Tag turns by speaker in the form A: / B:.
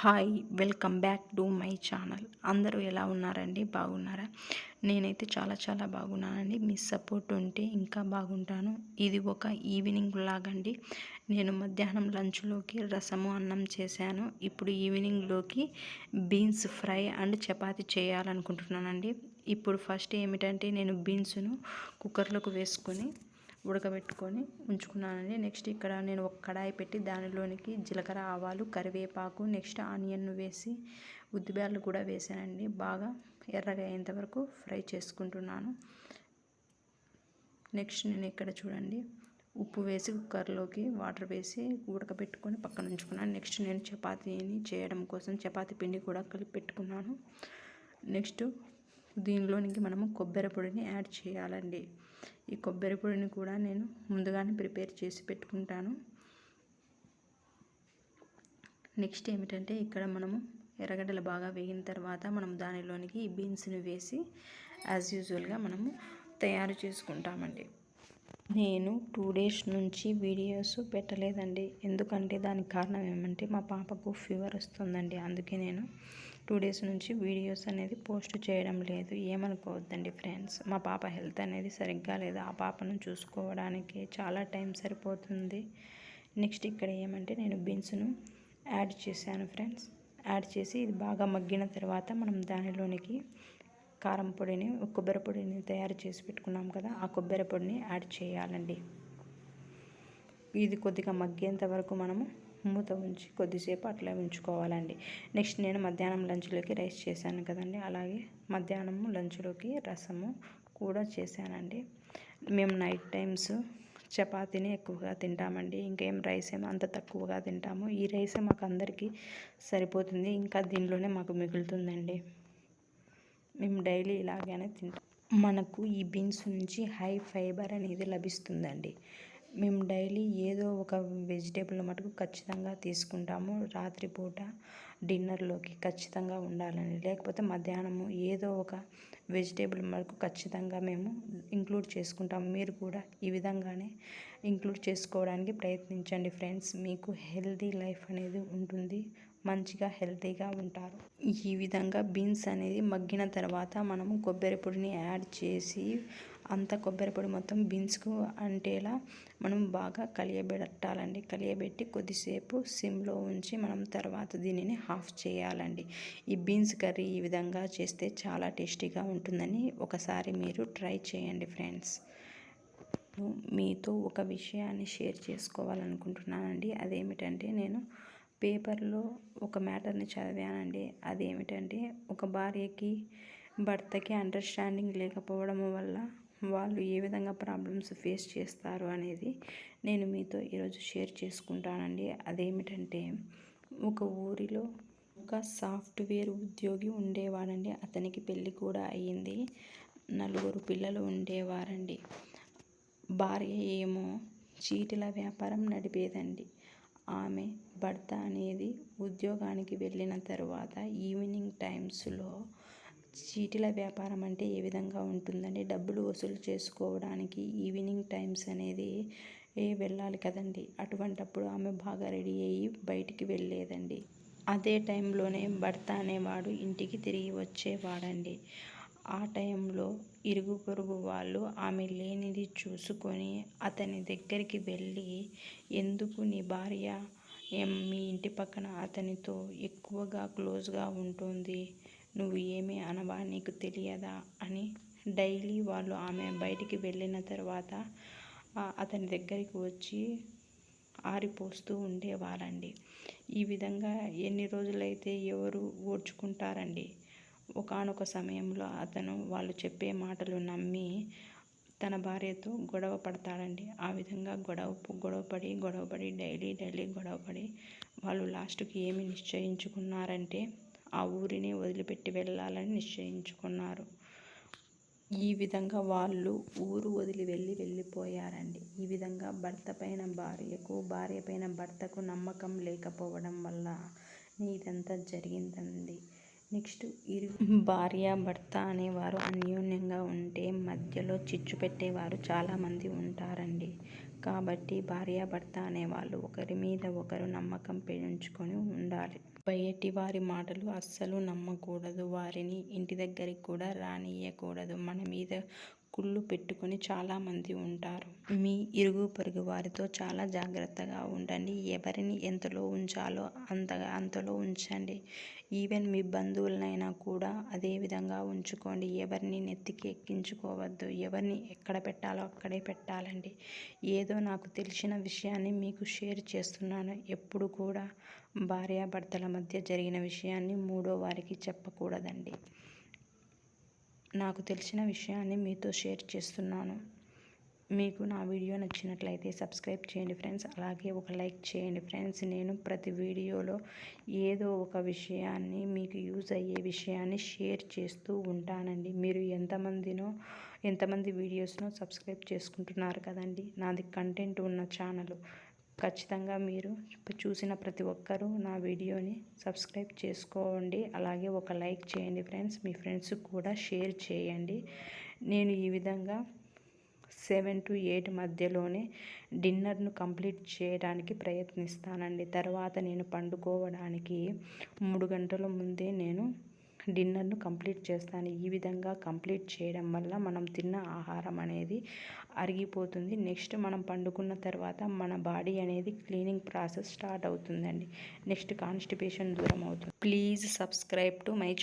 A: Hi welcome back to my channel. అందరూ ఎలా ఉన్నారండి? బాగున్నారా? నేనైతే చాలా చాలా బాగున్నానండి. మీ సపోర్ట్ ఉంటే ఇంకా బాగుంటాను. ఇది ఒక ఈవినింగ్ లాగండి నేను మధ్యాహ్నం లంచ్లోకి రసము అన్నం చేశాను. ఇప్పుడు ఈవినింగ్లోకి బీన్స్ ఫ్రై అండ్ చపాతి చేయాలనుకుంటున్నానండి. ఇప్పుడు ఫస్ట్ ఏమిటంటే నేను బీన్స్ను కుక్కర్లోకి వేసుకొని ఉడకబెట్టుకొని ఉంచుకున్నానండి. నెక్స్ట్ ఇక్కడ నేను ఒక కడాయి పెట్టి దానిలోనికి జీలకర్ర ఆవాలు కరివేపాకు నెక్స్ట్ ఆనియన్ వేసి ఉద్దిబ్యాలు కూడా వేసానండి. బాగా ఎర్రగా అయ్యేంత వరకు ఫ్రై చేసుకుంటున్నాను. నెక్స్ట్ నేను ఇక్కడ చూడండి ఉప్పు వేసి కుక్కర్లోకి వాటర్ వేసి ఉడకబెట్టుకొని పక్కన ఉంచుకున్నాను. నెక్స్ట్ నేను చపాతీని చేయడం కోసం చపాతీ పిండి కూడా కలిపి పెట్టుకున్నాను. నెక్స్ట్ దీనిలోనికి మనము కొబ్బరి పొడిని యాడ్ చేయాలండి. ఈ కొబ్బరి పొడిని కూడా నేను ముందుగానే ప్రిపేర్ చేసి పెట్టుకుంటాను. నెక్స్ట్ ఏమిటంటే ఇక్కడ మనము ఎర్రగడ్డలు బాగా వేగిన తర్వాత మనం దానిలోనికి ఈ బీన్స్ని వేసి యాజ్ యూజువల్గా మనము తయారు చేసుకుంటామండి. నేను టూ డేస్ నుంచి వీడియోస్ పెట్టలేదండి. ఎందుకంటే దానికి కారణం ఏమంటే మా పాపకు ఫీవర్ వస్తుందండి. అందుకే నేను టూ డేస్ నుంచి వీడియోస్ అనేది పోస్ట్ చేయడం లేదు. ఏమనుకోవద్దండి ఫ్రెండ్స్. మా పాప హెల్త్ అనేది సరిగ్గా లేదు. ఆ పాపను చూసుకోవడానికి చాలా టైం సరిపోతుంది. నెక్స్ట్ ఇక్కడ ఏమంటే నేను బీన్స్ను యాడ్ చేశాను ఫ్రెండ్స్. యాడ్ చేసి ఇది బాగా మగ్గిన తర్వాత మనం దానిలోనికి కారం పొడిని కొబ్బరి పొడిని తయారు చేసి పెట్టుకున్నాం కదా ఆ కొబ్బరి పొడిని యాడ్ చేయాలండి. ఇది కొద్దిగా మగ్గేంత వరకు మనము మూత ఉంచి కొద్దిసేపు అట్లా ఉంచుకోవాలండి. నెక్స్ట్ నేను మధ్యాహ్నం లంచ్లోకి రైస్ చేశాను కదండి అలాగే మధ్యాహ్నం లంచ్లోకి రసము కూడా చేశానండి. మేము నైట్ టైమ్స్ చపాతీని ఎక్కువగా తింటామండి ఇంకేం రైస్ ఏమో అంత తక్కువగా తింటాము. ఈ రైసే మాకు అందరికీ సరిపోతుంది ఇంకా దీనిలోనే మాకు మిగులుతుందండి. మేము డైలీ ఇలాగనే తింటాం. మనకు ఈ బీన్స్ నుంచి హై ఫైబర్ అనేది లభిస్తుందండి. మేము డైలీ ఏదో ఒక వెజిటేబుల్ మటుకు ఖచ్చితంగా తీసుకుంటాము. రాత్రిపూట డిన్నర్లోకి ఖచ్చితంగా ఉండాలని. లేకపోతే మధ్యాహ్నము ఏదో ఒక వెజిటేబుల్ మటుకు ఖచ్చితంగా మేము ఇంక్లూడ్ చేసుకుంటాము. మీరు కూడా ఈ విధంగానే ఇంక్లూడ్ చేసుకోవడానికి ప్రయత్నించండి ఫ్రెండ్స్. మీకు హెల్తీ లైఫ్ అనేది ఉంటుంది. మంచిగా హెల్తీగా ఉంటారు. ఈ విధంగా బీన్స్ అనేది మగ్గిన తర్వాత మనము కొబ్బరి పొడిని యాడ్ చేసి అంత కొబ్బరి పొడి మొత్తం బీన్స్కు అంటేలా మనం బాగా కలియబెట్టాలండి. కలియబెట్టి కొద్దిసేపు సిమ్లో ఉంచి మనం తర్వాత దీనిని హాఫ్ చేయాలండి. ఈ బీన్స్ కర్రీ ఈ విధంగా చేస్తే చాలా టేస్టీగా ఉంటుందని ఒకసారి మీరు ట్రై చేయండి ఫ్రెండ్స్. మీతో ఒక విషయాన్ని షేర్ చేసుకోవాలనుకుంటున్నానండి. అదేమిటంటే నేను పేపర్లో ఒక మ్యాటర్ని చదివానండి. అదేమిటంటే ఒక భార్యకి భర్తకి అండర్స్టాండింగ్ లేకపోవడం వల్ల వాళ్ళు ఏ విధంగా ప్రాబ్లమ్స్ ఫేస్ చేస్తారు అనేది నేను మీతో ఈరోజు షేర్ చేసుకుంటానండి. అదేమిటంటే ఒక ఊరిలో ఒక సాఫ్ట్వేర్ ఉద్యోగి ఉండేవాడండి. అతనికి పెళ్ళి కూడా అయ్యింది. నలుగురు పిల్లలు ఉండేవారండి. భార్య ఏమో చీటిల వ్యాపారం నడిపేదండి. ఆమె భర్త అనేది ఉద్యోగానికి వెళ్ళిన తర్వాత ఈవినింగ్ టైమ్స్లో చీటీల వ్యాపారం అంటే ఏ విధంగా ఉంటుందండి డబ్బులు వసూలు చేసుకోవడానికి ఈవినింగ్ టైమ్స్ అనేది ఏ వెళ్ళాలి కదండి. అటువంటప్పుడు ఆమె బాగా రెడీ అయ్యి బయటికి వెళ్ళేదండి. అదే టైంలోనే భర్త అనేవాడు ఇంటికి తిరిగి వచ్చేవాడండి. ఆ టైంలో ఇరుగు పొరుగు వాళ్ళు ఆమె లేనిది చూసుకొని అతని దగ్గరికి వెళ్ళి ఎందుకు నీ భార్య? మీ ఇంటి పక్కన అతనితో ఎక్కువగా క్లోజ్గా ఉంటుంది? నువ్వు ఏమీ అనవా? నీకు తెలియదా? అని డైలీ వాళ్ళు ఆమె బయటికి వెళ్ళిన తర్వాత అతని దగ్గరికి వచ్చి ఆరిపోస్తూ ఉండేవారండి. ఈ విధంగా ఎన్ని రోజులైతే ఎవరు ఓడ్చుకుంటారండి ఒకానొక సమయంలో అతను వాళ్ళు చెప్పే మాటలు నమ్మి తన భార్యతో గొడవ పడతాడండి. ఆ విధంగా గొడవ గొడవపడి గొడవపడి డైలీ డైలీ గొడవపడి వాళ్ళు లాస్ట్కి ఏమి నిశ్చయించుకున్నారంటే ఆ ఊరిని వదిలిపెట్టి వెళ్ళాలని నిశ్చయించుకున్నారు. ఈ విధంగా వాళ్ళు ఊరు వదిలి వెళ్ళి వెళ్ళిపోయారండి. ఈ విధంగా భర్త పైన భార్యకు భార్య పైన భర్తకు నమ్మకం లేకపోవడం వల్ల ఇదంతా జరిగిందండి. నెక్స్ట్ ఇరు భార్య భర్త అనేవారు అన్యోన్యంగా ఉంటే మధ్యలో చిచ్చు పెట్టేవారు చాలామంది ఉంటారండి. కాబట్టి భార్య భర్త అనేవాళ్ళు ఒకరి మీద ఒకరు నమ్మకం పెంచుకొని ఉండాలి. బయటి వారి మాటలు అస్సలు నమ్మకూడదు. వారిని ఇంటి దగ్గరికి కూడా రానియకూడదు మన మీద కుళ్ళు పెట్టుకొని చాలామంది ఉంటారు. మీ ఇరుగు పొరుగు వారితో చాలా జాగ్రత్తగా ఉండండి. ఎవరిని ఎంతలో ఉంచాలో అంతగా అంతలో ఉంచండి. ఈవెన్ మీ బంధువులనైనా కూడా అదే విధంగా ఉంచుకోండి. ఎవరిని నెత్తికి ఎక్కించుకోవద్దు. ఎవరిని ఎక్కడ పెట్టాలో అక్కడే పెట్టాలండి. ఏదో నాకు తెలిసిన విషయాన్ని మీకు షేర్ చేస్తున్నాను. ఎప్పుడు కూడా భార్యాభర్తల మధ్య జరిగిన విషయాన్ని మూడో వారికి చెప్పకూడదండి. నాకు తెలిసిన విషయాన్ని మీతో షేర్ చేస్తున్నాను. మీకు నా వీడియో నచ్చినట్లయితే సబ్స్క్రైబ్ చేయండి ఫ్రెండ్స్. అలాగే ఒక లైక్ చేయండి ఫ్రెండ్స్. నేను ప్రతి వీడియోలో ఏదో ఒక విషయాన్ని మీకు యూజ్ అయ్యే విషయాన్ని షేర్ చేస్తూ ఉంటానండి. మీరు ఎంతమందినో ఎంతమంది వీడియోస్నో సబ్స్క్రైబ్ చేసుకుంటున్నారు కదండి. నాది కంటెంట్ ఉన్న ఛానల్. ఖచ్చితంగా మీరు చూసిన ప్రతి ఒక్కరూ నా వీడియోని సబ్స్క్రైబ్ చేసుకోండి. అలాగే ఒక లైక్ చేయండి ఫ్రెండ్స్. మీ ఫ్రెండ్స్కి కూడా షేర్ చేయండి. నేను ఈ విధంగా సెవెన్ టు ఎయిట్ మధ్యలోనే డిన్నర్ను కంప్లీట్ చేయడానికి ప్రయత్నిస్తానండి. తర్వాత నేను పండుకోవడానికి మూడు గంటల ముందే నేను డిన్నర్ను కంప్లీట్ చేస్తాను. ఈ విధంగా కంప్లీట్ చేయడం వల్ల మనం తిన్న ఆహారం అనేది అరిగిపోతుంది. నెక్స్ట్ మనం పండుకున్న తర్వాత మన బాడీ అనేది క్లీనింగ్ ప్రాసెస్ స్టార్ట్ అవుతుందండి. నెక్స్ట్ కాన్స్టిపేషన్ దూరం అవుతుంది. Please subscribe to my